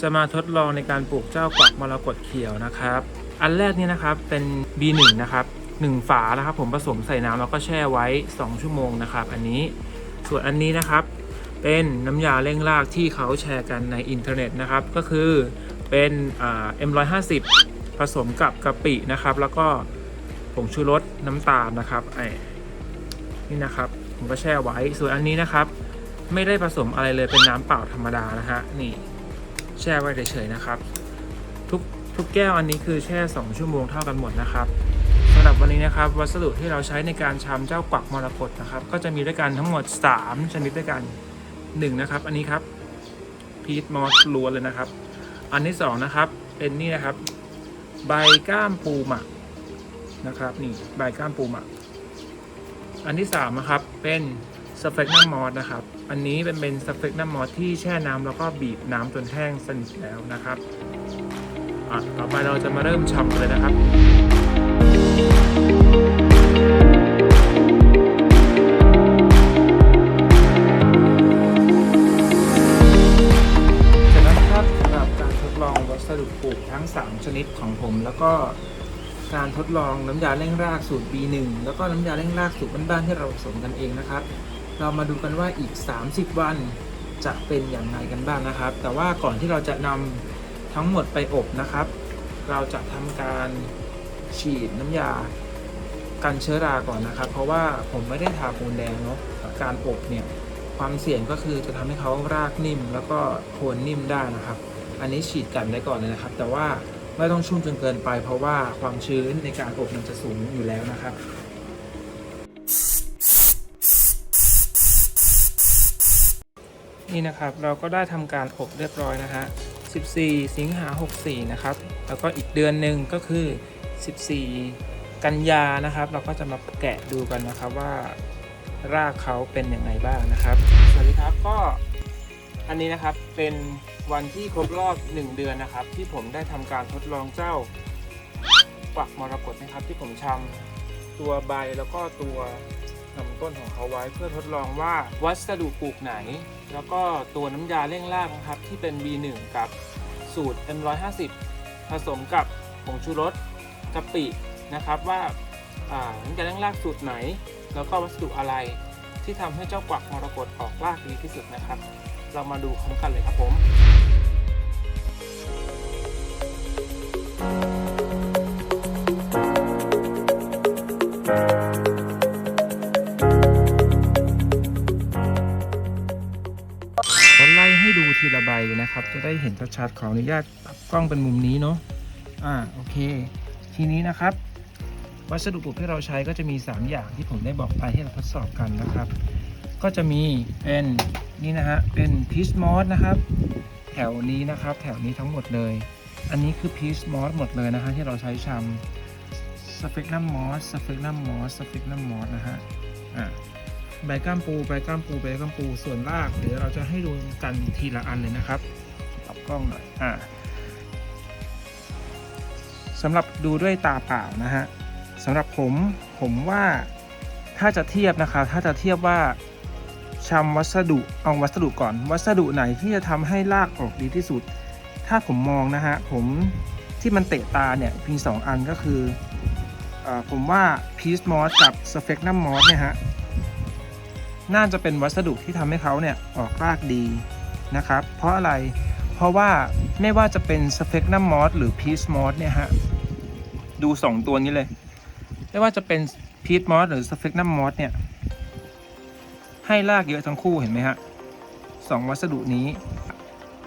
จะมาทดลองในการปลูกเจ้ากวักมรกตเขียวนะครับ อันแรกนี่นะครับเป็น B1 นะครับ1ฝานะครับ ผมผสมใส่น้ำแล้วก็แช่ไว้ 2 ชั่วโมงนะครับ อันนี้ส่วนอันนี้นะครับ เป็นน้ำยาเร่งรากที่เขาแชร์กันในอินเทอร์เน็ตนะครับ ก็คือเป็นเอ่า M150 ผสมกับกะปินะครับ แล้วก็ผงชูรสน้ำตาลนะครับไอ้นี่นะครับ ผมก็แช่ไว้ส่วนอันนี้นะครับ ไม่ได้ผสมอะไรเลยเป็นน้ำเปล่าธรรมดานะฮะนี่ แช่ไว้เฉยๆนะครับ ทุกทุกแก้วอันนี้คือแช่ 2 ชั่วโมงเท่ากันหมดนะครับสำหรับวันนี้นะครับ วัสดุที่เราใช้ในการชำเจ้ากวักมรกตนะครับ ก็จะมีด้วยกันทั้งหมด 3 ชนิดด้วยกัน1นะครับ อันนี้ครับพีทมอสล้วนเลยนะครับ อันที่2นะครับเป็นนี่นะครับ ใบก้ามปูหมักนะครับ นี่ใบก้ามปูหมักอันที่3นะครับเป็น สเฟกนัมมอสนะครับ อันนี้เป็นเป็นสเฟกนัมมอสที่แช่น้ำแล้วก็บีบน้ำจนแห้งสนิทแล้วนะครับอะต่อไปเราจะมาเริ่มชำกันเลยนะครับเสร็จแล้วนครับสำหรับการทดลองวัสดุปลูกทั้ง 3 ชนิดของผมแล้วก็การทดลองน้ำยาเร่งรากสูตร B1 แล้วก็น้ำยาเร่งรากสูตรบ้านๆที่เราผสมกันเองนะครับ เรามาดูกันว่าอีก 30 วันจะเป็นอย่างไรกันบ้างนะครับ แต่ว่าก่อนที่เราจะนำทั้งหมดไปอบนะครับ เราจะทำการฉีดน้ำยากันเชื้อราก่อนนะครับ เพราะว่าผมไม่ได้ทาปูนแดงเนาะการอบเนี่ยความเสี่ยงก็คือจะทำให้เขารากนิ่ม แล้วก็โคนนิ่มได้นะครับ อันนี้ฉีดกันได้ก่อนเลยนะครับ แต่ว่าไม่ต้องชุ่มจนเกินไป เพราะว่าความชื้นในการอบมันจะสูงอยู่แล้วนะครับ นี่นะครับเราก็ได้ทำการอบเรียบร้อยนะฮะ 14 สิงหา 64 นะครับ แล้วก็อีกเดือนหนึ่งก็คือ 14 กันยานะครับ เราก็จะมาแกะดูกันนะครับว่ารากเขาเป็นยังไงบ้างนะครับ สวัสดีครับก็อันนี้นะครับเป็นวันที่ครบรอบ 1 เดือนนะครับ ที่ผมได้ทำการทดลองเจ้าปักมรกตนะครับ ที่ผมชำตัวใบแล้วก็ตัว ลำต้นของเขาไว้เพื่อทดลองว่าวัสดุปลูกไหน แล้วก็ตัวน้ำยาเร่งรากนะครับที่เป็น B1 กับสูตร M150 ผสมกับผงชูรสกะปินะครับว่าน้ำยาเร่งรากสูตรไหน แล้วก็วัสดุอะไรที่ทำให้เจ้ากวักมรกตออกรากดีที่สุดนะครับ เรามาดูพร้อมกันเลยครับผมก็ ทีละใบนะครับ จะได้เห็นชัดๆขออนุญาตปรับกล้องเป็นมุมนี้เนาะอ่าโอเค ทีนี้นะครับ วัสดุปลูกที่เราใช้ก็จะมี 3 อย่างที่ผมได้บอกไปให้เราทดสอบกันนะครับ ก็จะมีเป็นนี่นะฮะเป็นพีชมอสนะครับ แถวนี้นะครับ แถวนี้ทั้งหมดเลย อันนี้คือพีชมอสหมดเลยนะฮะที่เราใช้ชำสเฟกนัมมอสสเฟกนัมมอสสเฟกนัมมอสนะฮะอ่า ใบก้ามปูใบก้ามปูใบก้ามปูส่วนรากเดี๋ยวเราจะให้ดูกันทีละอันเลยนะครับปรับกล้องหน่อยอ่าสำหรับดูด้วยตาเปล่านะฮะสำหรับผมผมว่าถ้าจะเทียบนะครับถ้าจะเทียบว่าชำวัสดุเอาวัสดุก่อน วัสดุไหนที่จะทำให้รากออกดีที่สุด ถ้าผมมองนะฮะผมที่มันเตะตาเนี่ยมีสองอันก็คืออผมว่าพีชมอสกับสเฟกนัมมอสเนี่ยฮะ น่าจะเป็นวัสดุที่ทำให้เขาเนี่ยออกรากดีนะครับ เพราะอะไร เพราะว่าไม่ว่าจะเป็นสเฟกนัมมอสหรือพีชมอสเนี่ยฮะ ดู 2 ตัวนี้เลย ไม่ว่าจะเป็นพีชมอสหรือสเฟกนัมมอสเนี่ย ให้รากเยอะทั้งคู่เห็นไหมฮะสองวัสดุนี้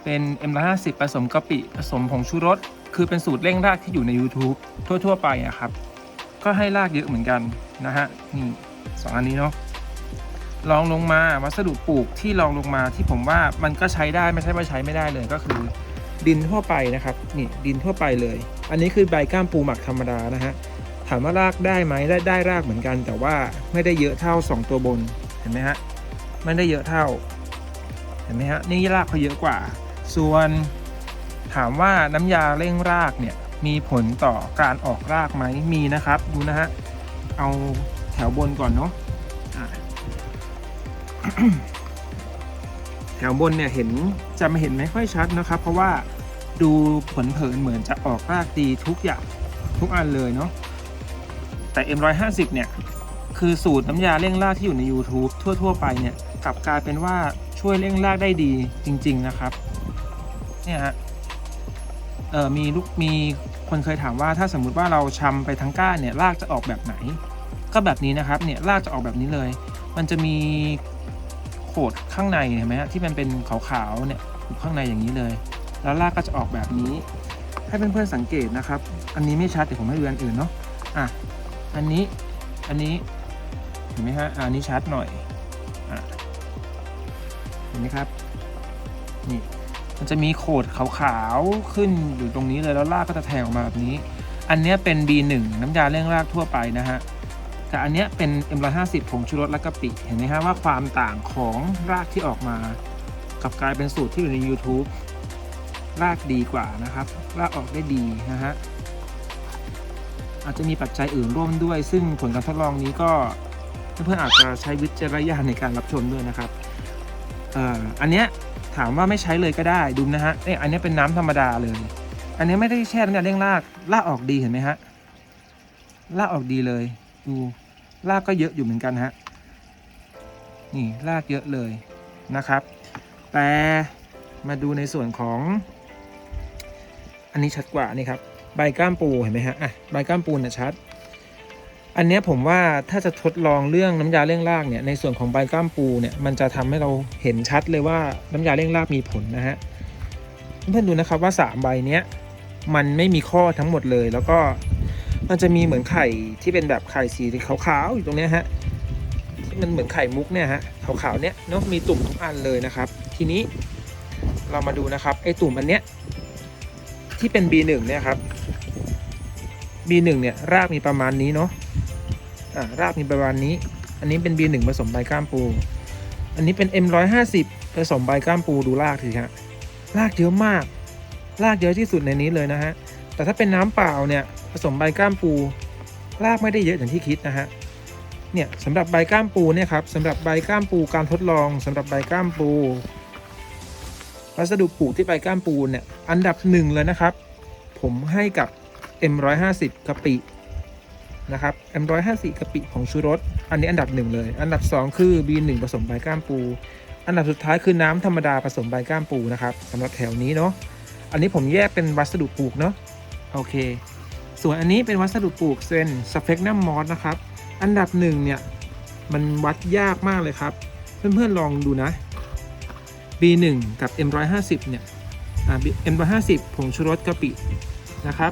เป็น M150 ผสมกะปิผสมผงชูรส คือเป็นสูตรเร่งรากที่อยู่ใน YouTube ทั่ว ๆ ไปอะครับ ก็ให้รากเยอะเหมือนกันนะฮะ นี่สองอันนี้เนาะ ลองลงมาวัสดุปลูกที่ลองลงมาที่ผมว่ามันก็ใช้ได้ไม่ใช่ว่าใช้ไม่ได้เลยก็คือ ดินทั่วไปนะครับนี่ดินทั่วไปเลย อันนี้คือใบก้ามปูหมักธรรมดานะฮะถามว่ารากได้ไหมได้ได้รากเหมือนกัน แต่ว่าไม่ได้เยอะเท่า 2 ตัวบนเห็นไหมฮะไม่ได้เยอะเท่าเห็นไหมฮะนี่รากเขาเยอะกว่า ส่วนถามว่าน้ำยาเร่งรากเนี่ยมีผลต่อการออกรากไหมมีนะครับ ดูนะฮะ เอาแถวบนก่อนเนาะ แถวบนเนี่ยเห็นจะไม่เห็นไม่ค่อยชัดนะครับ เพราะว่าดูผลเผินเหมือนจะออกรากดีทุกอย่างทุกอันเลยเนาะแต่ M150 เนี่ย คือสูตรน้ำยาเร่งรากที่อยู่ใน YouTube ทั่ว ๆ ไปเนี่ยกลับกลายเป็นว่าช่วยเร่งรากได้ดีจริง ๆ นะครับ เนี่ยฮะเออมีลูกมีคนเคยถามว่าถ้าสมมุติว่าเราชำไปทั้งก้านเนี่ยรากจะออกแบบไหน ก็แบบนี้นะครับเนี่ยรากจะออกแบบนี้เลย มันจะมี โขดข้างในเห็นไหมฮะที่มันเป็นขาวๆเนี่ยอยู่ข้างในอย่างนี้เลย แล้วรากก็จะออกแบบนี้ ให้เพื่อนๆสังเกตนะครับ อันนี้ไม่ชัดเดี๋ยวผมให้ดูอันอื่นเนาะอะอันนี้อันนี้เห็นไหมฮะอันนี้ชัดหน่อยอะเห็นไหมครับนี่มันจะมีโขดขาวๆขึ้นอยู่ตรงนี้เลยแล้วรากก็จะแทงออกมาแบบนี้ อันนี้เป็น B1 น้ำยาเร่งรากทั่วไปนะฮะ แต่อันเนี้ยเป็น M150 ผงชูรสและกะปิ เห็นไหมฮะว่าความต่างของรากที่ออกมา กับกลายเป็นสูตรที่อยู่ใน YouTube รากดีกว่านะครับ รากออกได้ดีนะฮะ อาจจะมีปัจจัยอื่นร่วมด้วย ซึ่งผลการทดลองนี้ก็เพื่อนๆอาจจะใช้วิจารณญาณในการรับชมด้วยนะครับเอ่ออันเนี้ยถามว่าไม่ใช้เลยก็ได้ดูนะฮะเนี่ยอันนี้เป็นน้ำธรรมดาเลย อันนี้ไม่ได้แช่น้ำยาเร่งรากรากออกดีเห็นไหมฮะรากออกดีเลยดู รากก็เยอะอยู่เหมือนกันฮะนี่รากเยอะเลยนะครับ แต่มาดูในส่วนของ อันนี้ชัดกว่านี่ครับใบก้ามปูเห็นไหมฮะอะใบก้ามปูเนี่ยชัด อันเนี้ยผมว่าถ้าจะทดลองเรื่องน้ำยาเร่งรากเนี่ยในส่วนของใบก้ามปูเนี่ยมันจะทำให้เราเห็นชัดเลยว่าน้ำยาเร่งรากมีผลนะฮะเพื่อนๆดูนะครับว่าสามใบเนี้ยมันไม่มีข้อทั้งหมดเลย แล้วก็ มันจะมีเหมือนไข่ที่เป็นแบบไข่สีขาวๆอยู่ตรงนี้ฮะที่มันเหมือนไข่มุกเนี่ยฮะขาวๆเนี้ยเนาะมีตุ่มทุกอันเลยนะครับ ทีนี้เรามาดูนะครับไอ้ตุ่มอันเนี้ยที่เป็น B1 เนี่ยครับ B1 เนี่ยรากมีประมาณนี้เนาะอ่ารากมีประมาณนี้ อันนี้เป็น B1 ผสมใบก้ามปู อันนี้เป็น M150 ผสมใบก้ามปูดูรากถือฮะรากเยอะมาก รากเยอะที่สุดในนี้เลยนะฮะแต่ถ้าเป็นน้ำเปล่าเนี่ย ผสมใบก้ามปูรากไม่ได้เยอะอย่างที่คิดนะฮะเนี่ยสำหรับใบก้ามปูเนี่ยครับสำหรับใบก้ามปูการทดลองสำหรับใบก้ามปูวัสดุปลูกที่ใบก้ามปูเนี่ยอันดับหนึ่งเลยนะครับ ผมให้กับ M150 กะปินะครับ M150 กะปิของชูรส อันนี้อันดับหนึ่งเลย อันดับ 2 คือ B1 ผสมใบก้ามปู อันดับสุดท้ายคือน้ำธรรมดาผสมใบก้ามปูนะครับสำหรับแถวนี้เนาะอันนี้ผมแยกเป็นวัสดุปลูกเนาะโอเค ส่วนอันนี้เป็นวัสดุปลูกเซนสเปกนัมมอสนะครับ อันดับหนึ่งเนี่ย มันวัดยากมากเลยครับ เพื่อนๆลองดูนะ B1 กับ M150 เนี่ยอ่า M150 ผงชูรสกะปินะครับ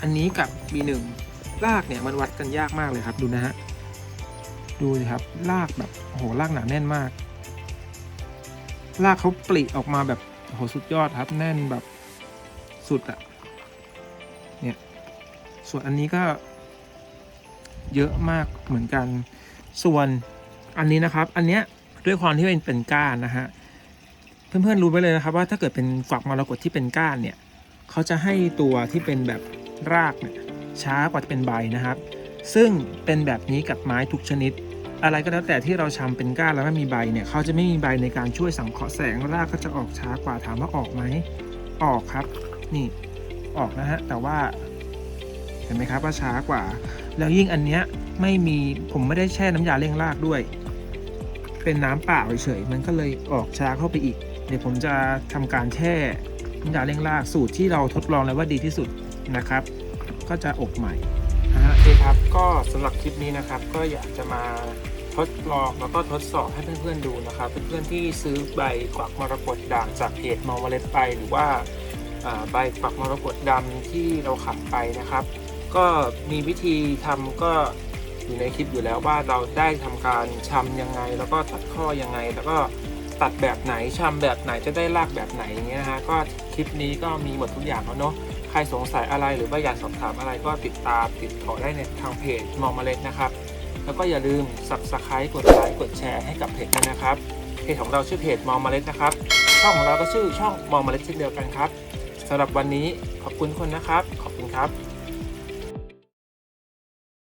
อันนี้กับ B1 รากเนี่ยมันวัดกันยากมากเลยครับดูนะฮะ ดูสิครับรากแบบโอ้โหรากหนาแน่นมากรากเขาปลีออกมาแบบโอ้โหสุดยอดครับแน่นแบบสุดอะเนี่ย ส่วนอันนี้ก็เยอะมากเหมือนกัน ส่วนอันนี้นะครับ อันเนี้ยด้วยความที่เป็นเป็นก้านนะฮะ เพื่อนๆรู้ไว้เลยนะครับ ว่าถ้าเกิดเป็นฝักมรกตที่เป็นก้านเนี่ยเขาจะให้ตัวที่เป็นแบบรากเนี่ยช้ากว่าเป็นใบนะครับ ซึ่งเป็นแบบนี้กับไม้ทุกชนิด อะไรก็แล้วแต่ที่เราชำเป็นก้านแล้วไม่มีใบเนี่ยเขาจะไม่มีใบในการช่วยสังเคราะห์แสงรากก็จะออกช้ากว่าถามว่าออกไหมออกครับ นี่ออกนะฮะแต่ว่า เห็นไหมครับว่าช้ากว่า แล้วยิ่งอันเนี้ยไม่มีผมไม่ได้แช่น้ำยาเร่งรากด้วย เป็นน้ำเปล่าเฉยๆมันก็เลยออกช้าเข้าไปอีก เดี๋ยวผมจะทำการแช่น้ำยาเร่งรากสูตรที่เราทดลองแล้วว่าดีที่สุดนะครับ ก็จะอบใหม่นะฮะโอเคครับก็สำหรับคลิปนี้นะครับ ก็อยากจะมาทดลองแล้วก็ทดสอบให้เพื่อนๆดูนะครับเพื่อนๆที่ซื้อใบกวักมรกตด่างจากเพจมอเมล็ดไปหรือว่าอ่าใบกวักมรกตดำที่เราขับไปนะครับ ก็มีวิธีทำก็อยู่ในคลิปอยู่แล้วว่าเราได้ทำการชำยังไง แล้วก็ตัดข้อยังไง แล้วก็ตัดแบบไหนชำแบบไหนจะได้รากแบบไหนอย่างเงี้ยนะฮะก็คลิปนี้ก็มีหมดทุกอย่างแล้วเนาะใครสงสัยอะไรหรือว่าอยากสอบถามอะไรก็ติดตามติดต่อได้ในทางเพจมองเมล็ดนะครับ แล้วก็อย่าลืม subscribe กดไลค์กดแชร์ให้กับเพจกันนะครับเพจของเราชื่อเพจมองเมล็ดนะครับช่องของเราก็ชื่อช่องมองเมล็ดเช่นเดียวกันครับสำหรับวันนี้ขอบคุณคนนะครับ ขอบคุณครับ